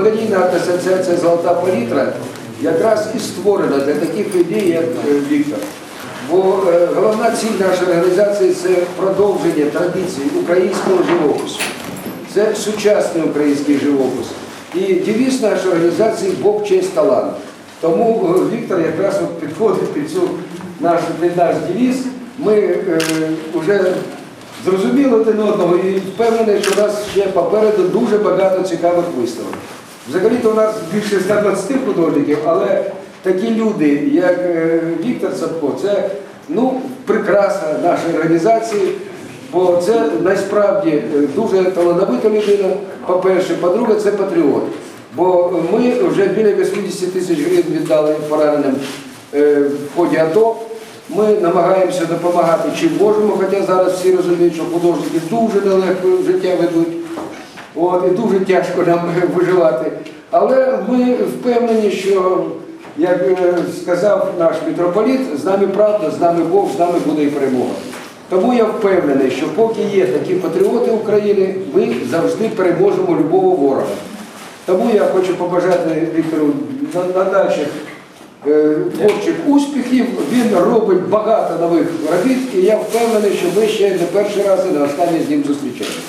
благодійна асоціація Золота палітра якраз і створена для таких людей, як е, Віктор. Бо е, головна ціль нашої організації це продовження традицій українського живопису. Це сучасний український живопис. І девіз нашої організації Бог, честь, талант. Тому е, Віктор якраз підходить під цю нашу під наш девіз. Ми вже зрозуміли один одного і впевнений, що у нас ще попереду дуже багато цікавих виставок. Взагалі-то у нас більше 120 художників, але такі люди, як е, Віктор Садко, це ну, прикраса нашої організації, бо це насправді е, дуже талановита людина, по-перше, по-друге, це патріот. Бо ми вже біля 80 тисяч гривень віддали пораненим е, в ході АТО. Ми намагаємося допомагати чим можемо, хоча зараз всі розуміють, що художники дуже нелегко життя ведуть. От, і дуже тяжко нам виживати. Але ми впевнені, що, як е, сказав наш митрополіт, з нами правда, з нами Бог, з нами буде і перемога. Тому я впевнений, що поки є такі патріоти України, ми завжди переможемо любого ворога. Тому я хочу побажати Віктору на- надальших е, творчих успіхів. Він робить багато нових робіт, і я впевнений, що ми ще не перший раз і не останній з ним зустрічаємося.